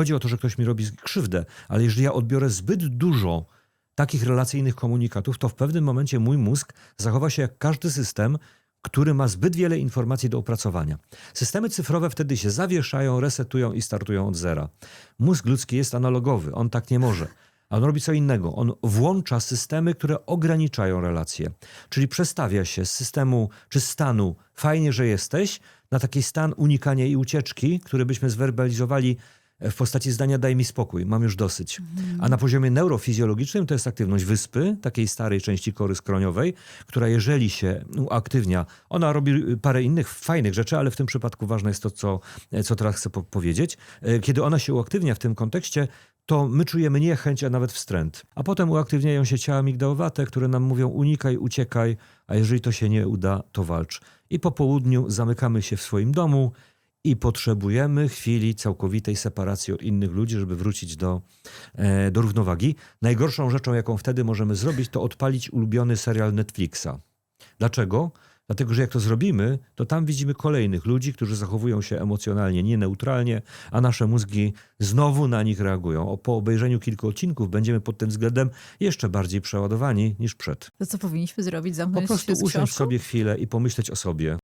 chodzi o to, że ktoś mi robi krzywdę, ale jeżeli ja odbiorę zbyt dużo takich relacyjnych komunikatów, to w pewnym momencie mój mózg zachowa się jak każdy system, który ma zbyt wiele informacji do opracowania. Systemy cyfrowe wtedy się zawieszają, resetują i startują od zera. Mózg ludzki jest analogowy, on tak nie może. A on robi co innego. On włącza systemy, które ograniczają relacje. Czyli przestawia się z systemu czy stanu fajnie, że jesteś, na taki stan unikania i ucieczki, który byśmy zwerbalizowali w postaci zdania daj mi spokój, mam już dosyć. A na poziomie neurofizjologicznym to jest aktywność wyspy, takiej starej części kory skroniowej, która jeżeli się uaktywnia, ona robi parę innych fajnych rzeczy, ale w tym przypadku ważne jest to, co, co teraz chcę po powiedzieć. E, Kiedy ona się uaktywnia w tym kontekście, to my czujemy niechęć, a nawet wstręt. A potem uaktywniają się ciała migdałowate, które nam mówią unikaj, uciekaj, a jeżeli to się nie uda, to walcz. I po południu zamykamy się w swoim domu i potrzebujemy chwili całkowitej separacji od innych ludzi, żeby wrócić do, e, do równowagi. Najgorszą rzeczą, jaką wtedy możemy zrobić, to odpalić ulubiony serial Netflixa. Dlaczego? Dlatego, że jak to zrobimy, to tam widzimy kolejnych ludzi, którzy zachowują się emocjonalnie nieneutralnie, a nasze mózgi znowu na nich reagują. O, po obejrzeniu kilku odcinków będziemy pod tym względem jeszcze bardziej przeładowani niż przed. To co powinniśmy zrobić? Po Zamknąć prostu się usiąść książką? sobie chwilę i pomyśleć o sobie.